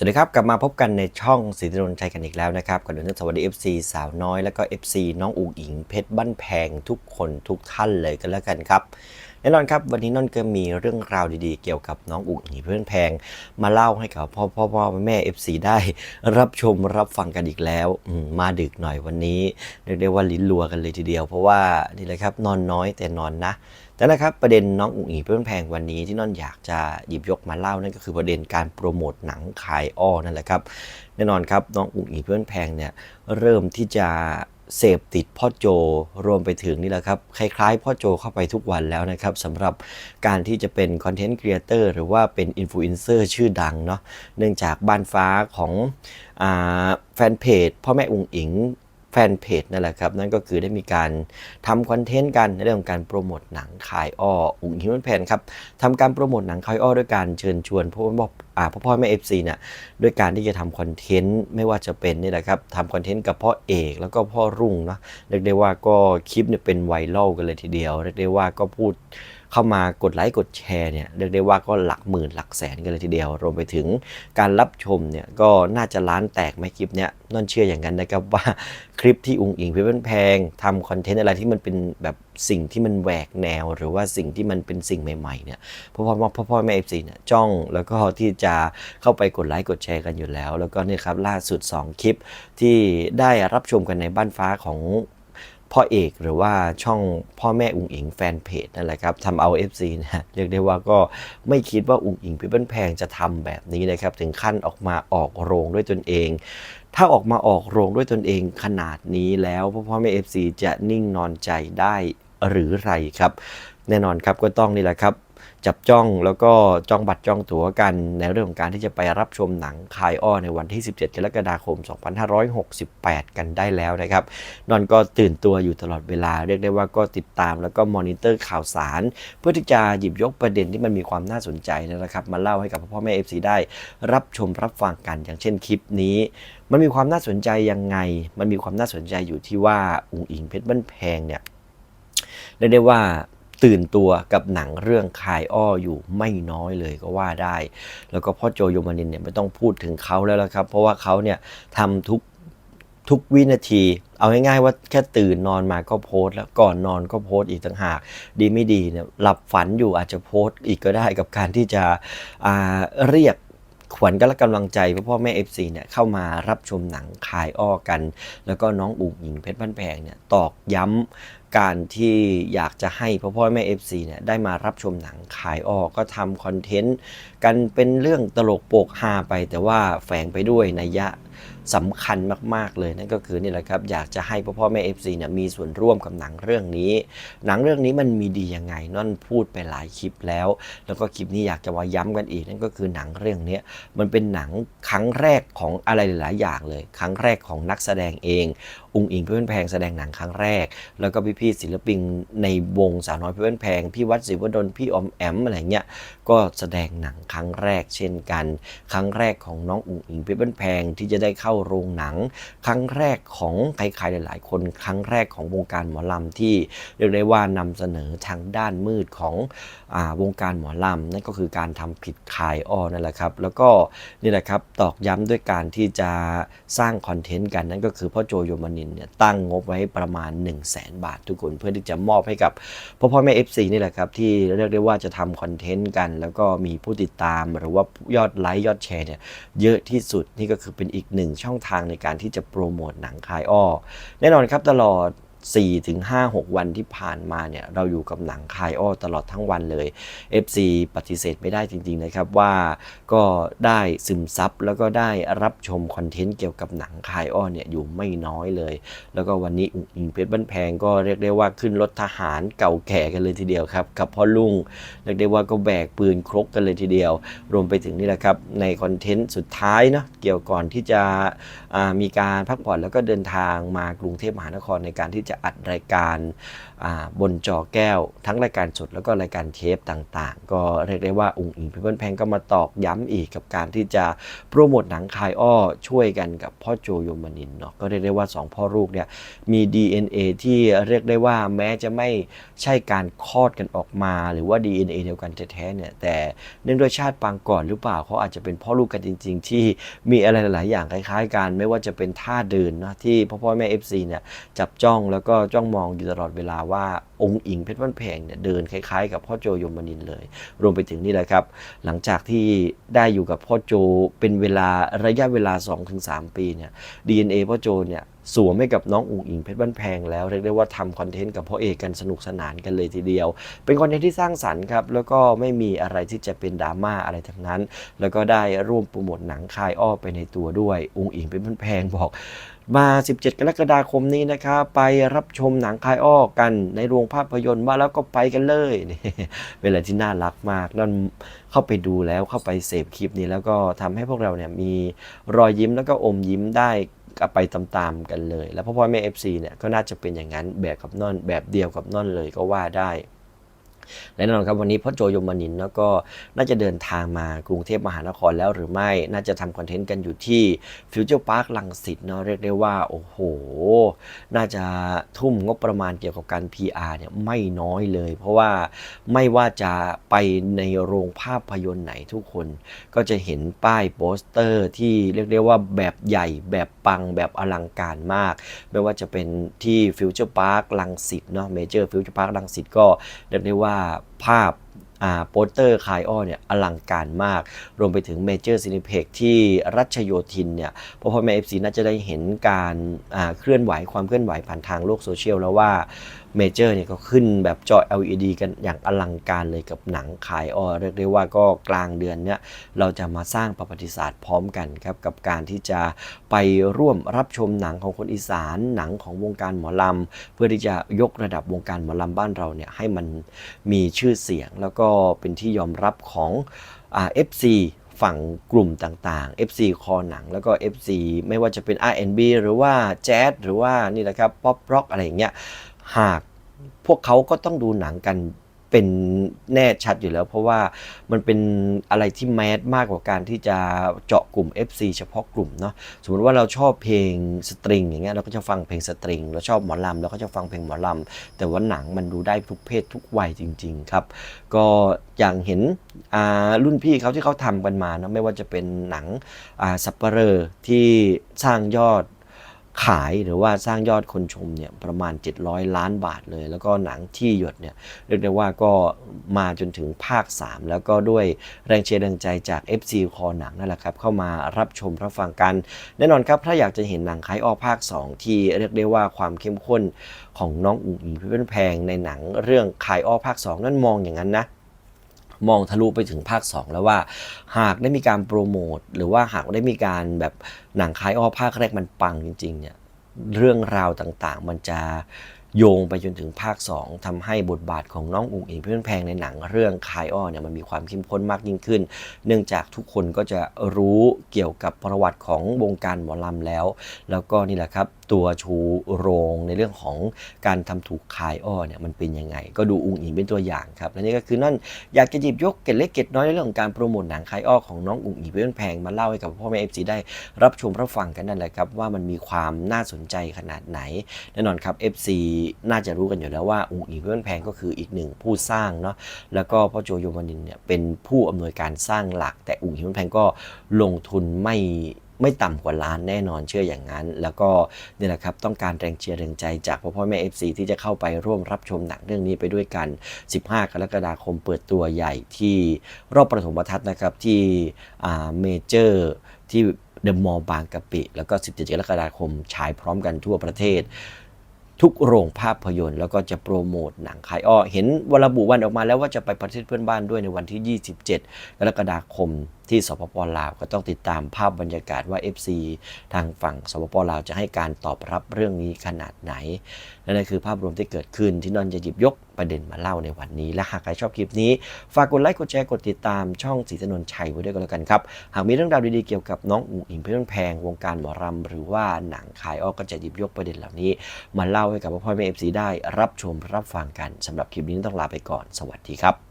สวัสดีครับ กลับมาพบกันในช่องสีนนชัยกันอีกแล้วนะครับก่อนอื่นต้องสวัสดี FC สาวน้อยแล้วก็ FC น้องอุ๋งอิงเพชรบ้านแพงทุกคนทุกท่านเลยกันแล้วกันครับ แน่นอนครับวันนี้นนท์ก็มีเรื่องราวดีๆ เกี่ยวกับน้องอุ๋งอิงเพชรบ้านแพง มาเล่าให้กับพ่อพ่อพ่อแม่ FC ได้ รับชมรับฟังกันอีกแล้วมมาดึกหน่อยวันนี้เรียกได้ว่าลิ้นรัวกันเลยทีเดียว เพราะว่านี่แหละครับนอนน้อยแต่นอนนะแต่นะครับประเด็นน้องอุ๋งอิงเพื่อนแพงวันนี้ที่นนท์อยากจะหยิบยกมาเล่านั่นก็คือประเด็นการโปรโมทหนังขายอ้อนั่นแหละครับแน่นอนครับน้องอุ๋งอิงเพื่อนแพงเนี่ยเริ่มที่จะ เสพติดพ่อโจรวมไปถึงนี่แหละครับคล้ายๆพ่อโจเข้าไปทุกวันแล้วนะครับสำหรับการที่จะเป็นคอนเทนต์ครีเอเตอร์หรือว่าเป็นอินฟลูเอนเซอร์ชื่อดังเนาะเนื่องจากบ้านฟ้าของอแฟนเพจพ่อแม่อุงอิง แฟนเพจนั่นแหละครับ นั่นก็คือได้มีการทำคอนเทนต์กันในเรื่องของการโปรโมทหนังขายอ้ออุ๋งฮิวแมนแพนครับทำการโปรโมทหนังขายอ้อด้วยการเชิญชวนพ่อพ่ออ่าพ่อพ่อแม่เอฟซีเนี่ยด้วยการที่จะทำคอนเทนต์ไม่ว่าจะเป็นนี่แหละครับทำคอนเทนต์กับพ่อเอกแล้วก็พ่อรุ่งนะเรียกได้ว่าก็คลิปเนี่ยเป็นไวรัลกันเลยทีเดียวเรียกได้ว่าก็พูด เข้ามากดไลค์กดแชร์เนี่ยเรียกได้ว่าก็หลักหมื่นหลักแสนกันเลยทีเดียว รวมไปถึงการรับชมเนี่ยก็น่าจะล้านแตกไหมคลิปเนี้ยน่นเชื่ออย่างนั้นนะครับว่าคลิปที่อุงอิงเพื่อนแพงทำคอนเทนต์อะไรที่มันเป็นแบบสิ่งที่มันแหวกแนว หรือว่าสิ่งที่มันเป็นสิ่งใหม่ๆเนี่ยพ่อพ่อพ่อพ่อแม่เอฟซีเนี่ยจ้องแล้วก็ที่จะเข้าไปกดไลค์กดแชร์กันอยู่แล้ว แล้วก็นี่ครับล่าสุด 2 คลิปที่ได้รับชมกันในบ้านฟ้าของ พ่อเอกหรือว่าช่องพ่อแม่อุ๋งอิงแฟนเพจนั่นแหละครับทำเอา FC นะเรียกได้ว่าก็ไม่คิดว่าอุ๋งอิงพี่เปิ้ลแพงจะทำแบบนี้นะครับ ถึงขั้นออกมาออกโรงด้วยตนเอง ถ้าออกมาออกโรงด้วยตนเองขนาดนี้แล้วพ่อพ่อแม่ FC จะนิ่งนอนใจได้หรือไรครับ แน่นอนครับก็ต้องนี่แหละครับ จับจ้องแล้วก็จ้องบัตรจ้องตั๋วกันในเรื่องของการที่จะไปรับชมหนังคายอ้อในวันที่ 17 กรกฎาคม 2568 กันได้แล้วนะครับ นอนก็ตื่นตัวอยู่ตลอดเวลา เรียกได้ว่าก็ติดตามแล้วก็มอนิเตอร์ข่าวสาร เพื่อที่จะหยิบยกประเด็นที่มันมีความน่าสนใจนะครับ มาเล่าให้กับพ่อแม่ FC ได้ รับชมรับฟังกันอย่างเช่นคลิปนี้มันมีความน่าสนใจยังไง มันมีความน่าสนใจอยู่ที่ว่าอุ๋งอิงเพชรบ้านแพงเนี่ยเรียกได้ว่า ตื่นตัวกับหนังเรื่องคายอ้ออยู่ไม่น้อยเลยก็ว่าได้ แล้วก็พ่อโจโยมานินเนี่ยไม่ต้องพูดถึงเขาแล้วละครับ เพราะว่าเขาเนี่ยทำทุกทุกวินาที เอาง่ายๆว่าแค่ตื่นนอนมาก็โพสต์แล้วก่อนนอนก็โพสต์อีกต่างหาก ดีไม่ดีเนี่ยหลับฝันอยู่อาจจะโพสต์อีกก็ได้กับการที่จะเรียก ขวัญก็และกำลังใจพ่อพ่อแม่ FC เนี่ยเข้ามารับชมหนังคายอ้อกัน แล้วก็น้องอุ๋งอิงเพชรบ้านแพงเนี่ยตอกย้ำการที่อยากจะให้พ่อพ่อแม่ FC เนี่ยได้มารับชมหนังคายอ้อก็ทำคอนเทนต์กันเป็นเรื่องตลกโปกฮาไป แต่ว่าแฝงไปด้วยนัยยะ สำคัญมากๆเลยนั่นก็คือนี่แหละครับอยากจะให้พ่อพ่อแม่ FC เนี่ยมีส่วนร่วมกับหนังเรื่องนี้ หนังเรื่องนี้มันมีดียังไงนั่นพูดไปหลายคลิปแล้ว แล้วก็คลิปนี้อยากจะว่าย้ำกันอีกนั่นก็คือหนังเรื่องนี้มันเป็นหนังครั้งแรกของอะไรหลายอย่างเลย ครั้งแรกของนักแสดงเองอุงอิงเพื่อนแพงแสดงหนังครั้งแรก แล้วก็พี่ๆศิลปินในวงสาวน้อยเพื่อนแพงพี่วัดศิวดลพี่อมแอมอะไรเงี้ยก็แสดงหนังครั้งแรกเช่นกัน ครั้งแรกของน้องอุงอิงเพื่อนแพงที่จะได้เข้าโรงหนัง ครั้งแรกของใครๆหลาย ๆ คนครั้งแรกของวงการหมอลำที่เรียกได้ว่านำเสนอทางด้านมืดของอวงการหมอลำนั่นก็คือการทำผิดคายอ้อนั่นแหละครับ แล้วก็นี่แหละครับตอกย้ำด้วยการที่จะสร้างคอนเทนต์กันนั่นก็คือพ่อโจโยมานินเนี่ยตั้งงบไว้ประมาณ 1 0 0 0 0แบาททุกคนเพื่อที่จะมอบให้กับพ่อพ่อแม่ FC นี่แหละครับที่เรียกได้ว่าจะทำคอนเทนต์กัน แล้วก็มีผู้ติดตามหรือว่ายอดไลค์ยอดแชร์เนี่ยเยอะที่สุดนี่ก็คือเป็นอีกหนึ่งช่องทางในการที่จะโปรโมทหนังคายอ้อแน่นอนครับตลอด 4ถึง5 6 วันที่ผ่านมาเนี่ยเราอยู่กับหนังคายอ้อตลอดทั้งวันเลย FC ปฏิเสธไม่ได้จริง ๆ นะครับว่าก็ได้ซึมซับแล้วก็ได้รับชมคอนเทนต์เกี่ยวกับหนังคายอ้อเนี่ยอยู่ไม่น้อยเลย แล้วก็วันนี้อุ๋งอิงเพชรบ้านแพงก็เรียกได้ว่าขึ้นรถทหารเก่าแก่กันเลยทีเดียวครับกับพ่อลุงเรียกได้ว่าก็แบกปืนครกกันเลยทีเดียว รวมไปถึงนี่แหละครับในคอนเทนต์สุดท้ายเนาะเกี่ยวก่อนที่จะมีการพักผ่อนแล้วก็เดินทางมากรุงเทพมหานครในการที่จะอัดรายการาบนจอแก้ว ทั้งรายการสดแล้วก็รายการเทปต่างๆ ก็เรียกได้ว่าองค์อิงเพชรบ้านแพงก็มาตอกย้ำอีกกับการที่จะโปรโมทหนังคายอ้อช่วยกันกับพ่อโจโยมนินเนาะก็เรียกได้ว่าสองพ่อลูกเนี่ยมี DNA ที่เรียกได้ว่าแม้จะไม่ใช่การคลอดกันออกมา หรือว่า DNA เดียวกันแท้ๆเนี่ยแต่เนื่องด้วยชาติปางก่อนหรือเปล่าเขาอาจจะเป็นพ่อลูกกันจริง ๆ ที่มีอะไรหลายๆอย่างคล้ายๆกันไม่ว่าจะเป็นท่าเดินนะที่พ่อพ่อแม่ FC เนี่ยจับจ้องแล้วแล้วก็จ้องมองอยู่ตลอดเวลาว่าองค์อิงเพชรบ้านแพงเนี่ยเดินคล้ายๆกับพ่อโจยมนินเลย รวมไปถึงนี่แหละครับ หลังจากที่ได้อยู่กับพ่อโจเป็นเวลาระยะเวลา 2-3 ปีเนี่ย DNA พ่อโจเนี่ย สวมให้กับน้องอุ๋งอิงเพชรบ้านแพงแล้วเรียกได้ว่าทำคอนเทนต์กับพ่อเอกกันสนุกสนานกันเลยทีเดียว เป็นคอนเทนต์ที่สร้างสรรค์ครับแล้วก็ไม่มีอะไรที่จะเป็นดราม่าอะไรทั้งนั้น แล้วก็ได้ร่วมโปรโมทหนังคายอ้อไปในตัวด้วยอุ๋งอิงเพชรบ้านแพงบอกมา 17 กรกฎาคมนี้นะครับ ไปรับชมหนังคายอ้อกันในโรงภาพยนตร์ว่าแล้วก็ไปกันเลยนี่เป็นอะไรที่น่ารักมากนั่นเข้าไปดูแล้วเข้าไปเสพคลิปนี้แล้วก็ทำให้พวกเราเนี่ยมีรอยยิ้มแล้วก็อมยิ้มได้ ไปตามๆกันเลย แล้วพ่อพ่อแม่เอฟซีเนี่ยก็น่าจะเป็นอย่างนั้นแบบกับนอนแบบเดียวกับนอนเลยก็ว่าได้ และแน่นอนครับวันนี้พ่อโจยมนินแล้วก็น่าจะเดินทางมากรุงเทพมหานครแล้วหรือไม่น่าจะทำคอนเทนต์กันอยู่ที่ฟิวเจอร์พาร์คลังสิตเนาะเรียกได้ว่า โอ้โห น่าจะทุ่มงบประมาณเกี่ยวกับการ PR เนี่ยไม่น้อยเลย เพราะว่าไม่ว่าจะไปในโรงภาพยนตร์ไหนทุกคน ก็จะเห็นป้ายโปสเตอร์ที่เรียกได้ว่าแบบใหญ่แบบปังแบบอลังการมาก ไม่ว่าจะเป็นที่ฟิวเจอร์พาร์คลังสิตเนาะเมเจอร์ฟิวเจอร์พาร์คลังสิตก็เรียกได้ว่าภาพอ่าโปสเตอร์คายอ้อเนี่ยอลังการมาก รวมไปถึงเมเจอร์ซินิเพ็กที่รัชโยธินเนี่ยพ่อพ่อแม่เอฟซีน่าจะได้เห็นการอ่าเคลื่อนไหวความเคลื่อนไหวผ่านทางโลกโซเชียลแล้วว่า เมเจอร์เนี่ยก็ขึ้นแบบจอ LED กันอย่างอลังการเลยกับหนังคายอ้อเรียกได้ว่าก็กลางเดือนเนี่ยเราจะมาสร้างประวัติศาสตร์พร้อมกันครับกับการที่จะไปร่วมรับชมหนังของคนอีสานหนังของวงการหมอลำเพื่อที่จะยกระดับวงการหมอลำบ้านเราเนี่ยให้มันมีชื่อเสียง แล้วก็เป็นที่ยอมรับของเอ่า FC ฝั่งกลุ่มต่างๆ FC คอหนังแล้วก็ FC ไม่ว่าจะเป็น R&B หรือว่าแจ๊สหรือว่านี่แหละครับป๊อปร็อกอะไรอย่างเงี้ย หากพวกเขาก็ต้องดูหนังกันเป็นแน่ชัดอยู่แล้ว เพราะว่ามันเป็นอะไรที่แมสมากกว่าการที่จะเจาะกลุ่ม FC เฉพาะกลุ่มเนาะสมมติว่าเราชอบเพลงสตริงอย่างเงี้ยเราก็จะฟังเพลงสตริงเราชอบหมอลำเราก็จะฟังเพลงหมอลำแต่ว่าหนังมันดูได้ทุกเพศทุกวัยจริง ๆ ครับ ก็อย่างเห็นรุ่นพี่เขาที่เขาทำกันมาเนอะไม่ว่าจะเป็นหนังสัปเหร่อที่สร้างยอด ขายหรือว่าสร้างยอดคนชมเนี่ยประมาณ 700 ล้านบาทเลย แล้วก็หนังที่หยดเนี่ยเรียกได้ว่าก็มาจนถึงภาค 3 แล้วก็ด้วยแรงเชียร์แรงใจจาก FC คอหนังนั่นแหละครับ เข้ามารับชมรับฟังกัน แน่นอนครับ ถ้าอยากจะเห็นหนังคล้ายออภาค 2 ที่เรียกได้ว่าความเข้มข้นของน้องอุ๋งอิงเพื่อนแพงในหนังเรื่องคายอ้อภาค 2 นั่นมองอย่างนั้นนะ มองทะลุไปถึงภาค 2 แล้วว่าหากได้มีการโปรโมทหรือว่าหากได้มีการแบบหนังคลายอ้อภาคแรกมันปังจริงๆเนี่ยเรื่องราวต่างๆ มันจะโยงไปจนถึงภาค 2ทำให้บทบาทของน้องอุ๋งอิงเพื่อนแพงในหนังเรื่องคายอ้อเนี่ยมันมีความเข้มข้นมากยิ่งขึ้น เนื่องจากทุกคนก็จะรู้เกี่ยวกับประวัติของวงการหมอลำแล้ว แล้วก็นี่แหละครับ ตัวชูโรงในเรื่องของการทำถูกคายอ้อเนี่ยมันเป็นยังไง ก็ดูอุ๋งอิงเป็นตัวอย่างครับและนี่ก็คือนั่นอยากจะหยิบยกเกร็ดเล็กเกร็ดน้อยในเรื่องของการโปรโมทหนังคายอ้อของน้องอุ๋งอิงเพื่อนแพงมาเล่าให้กับพ่อแม่เอฟซีได้รับชมรับฟังกันนั่นแหละครับว่ามันมีความน่าสนใจขนาดไหนแน่นอนครับ FC น่าจะรู้กันอยู่แล้วว่าอุ๋งอิงเพื่อนแพงก็คืออีกหนึ่งผู้สร้างเนาะแล้วก็พ่อโจโยมานินเนี่ยเป็นผู้อำนวยการสร้างหลัก แต่อุ๋งอิงเพื่อนแพงก็ลงทุนไม่ ไม่ต่ำกว่าล้านแน่นอนเชื่ออย่างนั้น แล้วก็นี่แหละครับต้องการแรงเชียร์แรงใจจากพ่อพ่อแม่ FC ที่จะเข้าไปร่วมรับชมหนังเรื่องนี้ไปด้วยกัน 15 กรกฎาคมเปิดตัวใหญ่ที่รอบประถมทัศน์นะครับที่เมเจอร์ที่เดอะมอลล์บางกะปิ แล้วก็ 17 กรกฎาคมฉายพร้อมกันทั่วประเทศ ทุกโรงภาพยนตร์แล้วก็จะโปรโมทหนังขายอ้อเห็นวันระบุวันออกมาแล้วว่าจะไปประเทศเพื่อนบ้านด้วยในวันที่ 27 กรกฎาคม ที่สปปลาวก็ต้องติดตามภาพบรรยากาศว่า FC ทางฝั่งสปปลาวจะให้การตอบรับเรื่องนี้ขนาดไหนและนั่นคือภาพรวมที่เกิดขึ้นที่นอนจะหยิบยกประเด็นมาเล่าในวันนี้ และหากใครชอบคลิปนี้ ฝากกดไลค์กดแชร์กดติดตามช่องสีถนนชัยไว้ด้วยกันแล้วกันครับ หากมีเรื่องราวดีๆเกี่ยวกับน้องอุ๋งอิงเพชรบ้านแพงวงการหมอรำหรือว่าหนังขายออกก็จะหยิบยกประเด็นเหล่านี้ มาเล่าให้กับพ่อแม่เอฟซีได้รับชมรับฟังกันสำหรับคลิปนี้ต้องลาไปก่อน สวัสดีครับ